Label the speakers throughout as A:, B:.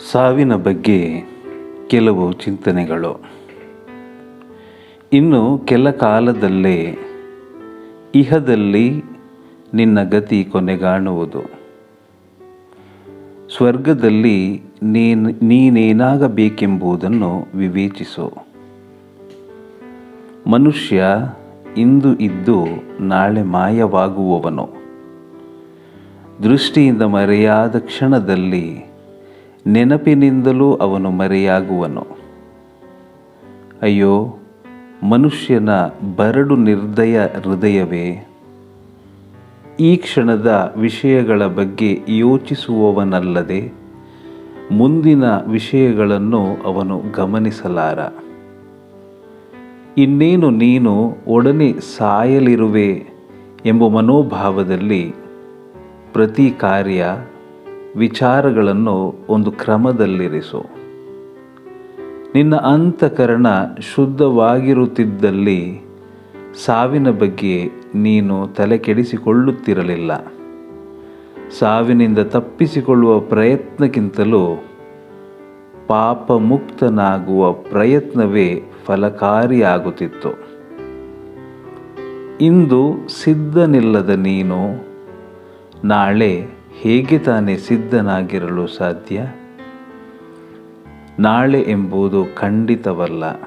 A: ಸಾವಿನ ಬಗ್ಗೆ ಕೆಲವು ಚಿಂತನೆಗಳು. ಇನ್ನು ಕೆಲ ಕಾಲದಲ್ಲೇ ಇಹದಲ್ಲಿ ನಿನ್ನ ಗತಿ ಕೊನೆಗಾಣುವುದು. ಸ್ವರ್ಗದಲ್ಲಿ ನೀನು, ನೀನೇನಾಗಬೇಕೆಂಬುದನ್ನು ವಿವೇಚಿಸು. ಮನುಷ್ಯ ಇಂದು ಇದ್ದು ನಾಳೆ ಮಾಯವಾಗುವವನು. ದೃಷ್ಟಿಯಿಂದ ಮರೆಯಾದ ಕ್ಷಣದಲ್ಲಿ ನೆನಪಿನಿಂದಲೂ ಅವನು ಮರೆಯಾಗುವನು. ಅಯ್ಯೋ, ಮನುಷ್ಯನ ಬರಡು ನಿರ್ದಯ ಹೃದಯವೇ? ಈ ಕ್ಷಣದ ವಿಷಯಗಳ ಬಗ್ಗೆ ಯೋಚಿಸುವವನಲ್ಲದೆ ಮುಂದಿನ ವಿಷಯಗಳನ್ನು ಅವನು ಗಮನಿಸಲಾರ. ಇನ್ನೇನು ನೀನು ಒಡನೆ ಸಾಯಲಿರುವೆ ಎಂಬ ಮನೋಭಾವದಲ್ಲಿ ಪ್ರತಿ ಕಾರ್ಯ ವಿಚಾರಗಳನ್ನು ಒಂದು ಕ್ರಮದಲ್ಲಿರಿಸು. ನಿನ್ನ ಅಂತಃಕರಣ ಶುದ್ಧವಾಗಿರುತ್ತಿದ್ದಲ್ಲಿ ಸಾವಿನ ಬಗ್ಗೆ ನೀನು ತಲೆ ಕೆಡಿಸಿಕೊಳ್ಳುತ್ತಿರಲಿಲ್ಲ ಸಾವಿನಿಂದ ತಪ್ಪಿಸಿಕೊಳ್ಳುವ ಪ್ರಯತ್ನಕ್ಕಿಂತಲೂ ಪಾಪ ಮುಕ್ತನಾಗುವ ಪ್ರಯತ್ನವೇ ಫಲಕಾರಿಯಾಗುತ್ತಿತ್ತು. ಇಂದು ಸಿದ್ಧನಿಲ್ಲದ ನೀನು ನಾಳೆ ಹೇಗೆ ತಾನೇ ಸಿದ್ಧನಾಗಿರಲು ಸಾಧ್ಯ? ನಾಳೆ ಎಂಬುದು ಖಂಡಿತವಲ್ಲ.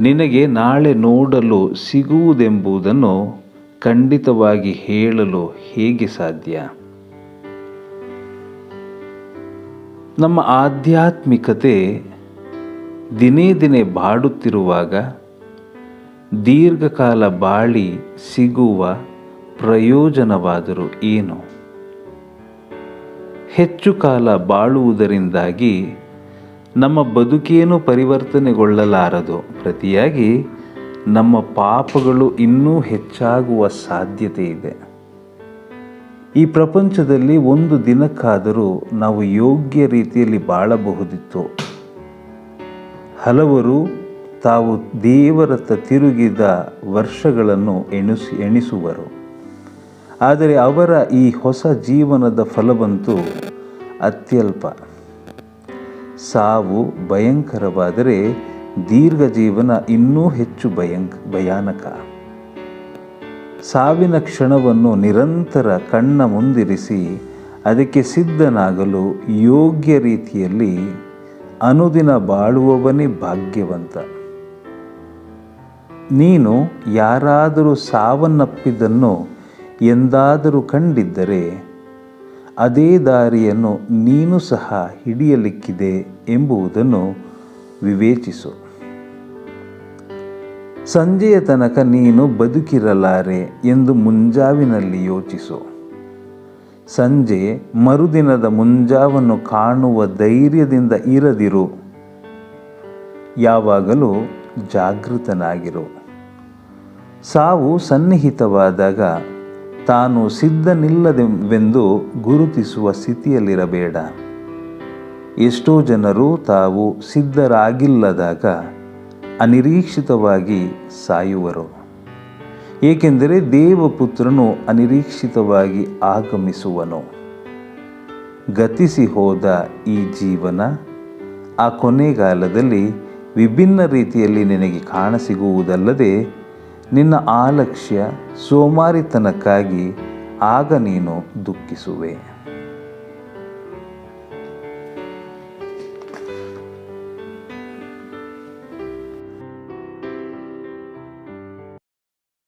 A: ನಿನಗೆ ನಾಳೆ ನೋಡಲು ಸಿಗುವುದೆಂಬುದನ್ನು ಖಂಡಿತವಾಗಿ ಹೇಳಲು ಹೇಗೆ ಸಾಧ್ಯ? ನಮ್ಮ ಆಧ್ಯಾತ್ಮಿಕತೆ ದಿನೇ ದಿನೇ ಬಾಡುತ್ತಿರುವಾಗ, ದೀರ್ಘಕಾಲ ಬಾಳಿ ಸಿಗುವ ಪ್ರಯೋಜನವಾದರೂ ಏನು? ಹೆಚ್ಚು ಕಾಲ ಬಾಳುವುದರಿಂದಾಗಿ ನಮ್ಮ ಬದುಕೇನು ಪರಿವರ್ತನೆಗೊಳ್ಳಲಾರದು. ಪ್ರತಿಯಾಗಿ ನಮ್ಮ ಪಾಪಗಳು ಇನ್ನೂ ಹೆಚ್ಚಾಗುವ ಸಾಧ್ಯತೆ ಇದೆ. ಈ ಪ್ರಪಂಚದಲ್ಲಿ ಒಂದು ದಿನಕ್ಕಾದರೂ ನಾವು ಯೋಗ್ಯ ರೀತಿಯಲ್ಲಿ ಬಾಳಬಹುದಿತ್ತು. ಹಲವರು ತಾವು ದೇವರತ್ತ ತಿರುಗಿದ ವರ್ಷಗಳನ್ನು ಎಣಿಸಿ, ಎಣಿಸುವರು. ಆದರೆ ಅವರ ಈ ಹೊಸ ಜೀವನದ ಫಲವಂತೂ ಅತ್ಯಲ್ಪ. ಸಾವು ಭಯಂಕರವಾದರೆ ದೀರ್ಘ ಜೀವನ ಇನ್ನೂ ಹೆಚ್ಚು ಭಯಂಕ, ಭಯಾನಕ. ಸಾವಿನ ಕ್ಷಣವನ್ನು ನಿರಂತರ ಕಣ್ಣ ಮುಂದಿರಿಸಿ ಅದಕ್ಕೆ ಸಿದ್ಧನಾಗಲು ಯೋಗ್ಯ ರೀತಿಯಲ್ಲಿ ಅನುದಿನ ಬಾಳುವವನೇ ಭಾಗ್ಯವಂತ. ನೀನು ಯಾರಾದರೂ ಸಾವನ್ನಪ್ಪಿದ್ದನ್ನು ಎಂದಾದರೂ ಕಂಡಿದ್ದರೆ ಅದೇ ದಾರಿಯನ್ನು ನೀನು ಸಹ ಹಿಡಿಯಲಿಕ್ಕಿದೆ ಎಂಬುದನ್ನು ವಿವೇಚಿಸು. ಸಂಜೆಯ ತನಕ ನೀನು ಬದುಕಿರಲಾರೆ ಎಂದು ಮುಂಜಾವಿನಲ್ಲಿ ಯೋಚಿಸು. ಸಂಜೆ ಮರುದಿನದ ಮುಂಜಾವನ್ನು ಕಾಣುವ ಧೈರ್ಯದಿಂದ ಇರದಿರು. ಯಾವಾಗಲೂ ಜಾಗೃತನಾಗಿರು. ಸಾವು ಸನ್ನಿಹಿತವಾದಾಗ ತಾನು ಸಿದ್ಧನಿಲ್ಲದೆವೆಂದು ಗುರುತಿಸುವ ಸ್ಥಿತಿಯಲ್ಲಿರಬೇಡ. ಎಷ್ಟೋ ಜನರು ತಾವು ಸಿದ್ಧರಾಗಿಲ್ಲದಾಗ ಅನಿರೀಕ್ಷಿತವಾಗಿ ಸಾಯುವರು. ಏಕೆಂದರೆ ದೇವಪುತ್ರನು ಅನಿರೀಕ್ಷಿತವಾಗಿ ಆಗಮಿಸುವನು. ಗತಿಸಿ ಹೋದ ಈ ಜೀವನ ಆ ಕೊನೆಗಾಲದಲ್ಲಿ ವಿಭಿನ್ನ ರೀತಿಯಲ್ಲಿ ನಿನಗೆ ಕಾಣಸಿಗುವುದಲ್ಲದೆ ನಿನ್ನ ಆಲಕ್ಷ್ಯ ಸೋಮಾರಿತನಕ್ಕಾಗಿ ಆಗ ನೀನು ದುಃಖಿಸುವೆ.